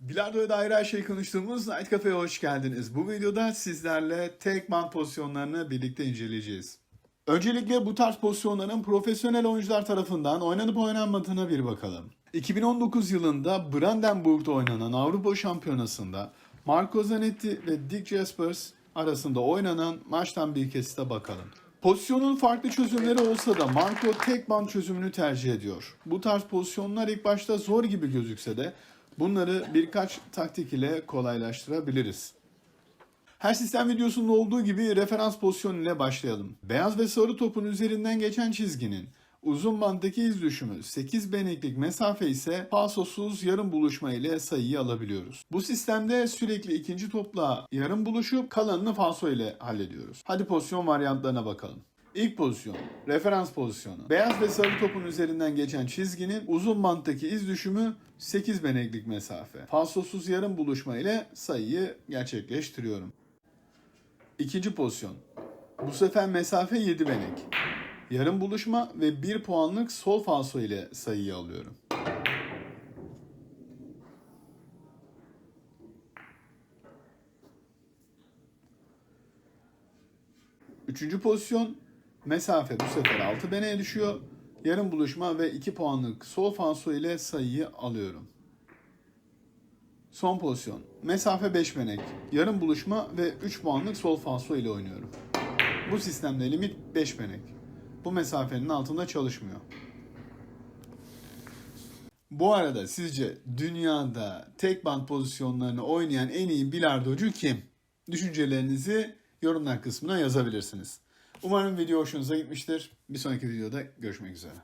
Bilardo'ya dair her şeyi konuştuğumuz Night Cafe'ye hoş geldiniz. Bu videoda sizlerle tek band pozisyonlarını birlikte inceleyeceğiz. Öncelikle bu tarz pozisyonların profesyonel oyuncular tarafından oynanıp oynanmadığına bir bakalım. 2019 yılında Brandenburg'da oynanan Avrupa Şampiyonası'nda Marco Zanetti ve Dick Jaspers arasında oynanan maçtan bir kesite bakalım. Pozisyonun farklı çözümleri olsa da Marco tek band çözümünü tercih ediyor. Bu tarz pozisyonlar ilk başta zor gibi gözükse de bunları birkaç taktik ile kolaylaştırabiliriz. Her sistem videosunda olduğu gibi referans pozisyonu ile başlayalım. Beyaz ve sarı topun üzerinden geçen çizginin uzun banttaki iz düşümü 8 beneklik mesafe ise falsosuz yarım buluşma ile sayıyı alabiliyoruz. Bu sistemde sürekli ikinci topla yarım buluşup kalanını falso ile hallediyoruz. Hadi pozisyon varyantlarına bakalım. İlk pozisyon, referans pozisyonu. Beyaz ve sarı topun üzerinden geçen çizginin uzun banttaki iz düşümü 8 beneklik mesafe. Falsosuz yarım buluşma ile sayıyı gerçekleştiriyorum. İkinci pozisyon. Bu sefer mesafe 7 benek. Yarım buluşma ve 1 puanlık sol falso ile sayıyı alıyorum. Üçüncü pozisyon. Mesafe bu sefer 6 beneye düşüyor. Yarım buluşma ve 2 puanlık sol falso ile sayıyı alıyorum. Son pozisyon. Mesafe 5 benek. Yarım buluşma ve 3 puanlık sol falso ile oynuyorum. Bu sistemde limit 5 benek. Bu mesafenin altında çalışmıyor. Bu arada sizce dünyada tek band pozisyonlarını oynayan en iyi bilardocu kim? Düşüncelerinizi yorumlar kısmına yazabilirsiniz. Umarım video hoşunuza gitmiştir. Bir sonraki videoda görüşmek üzere.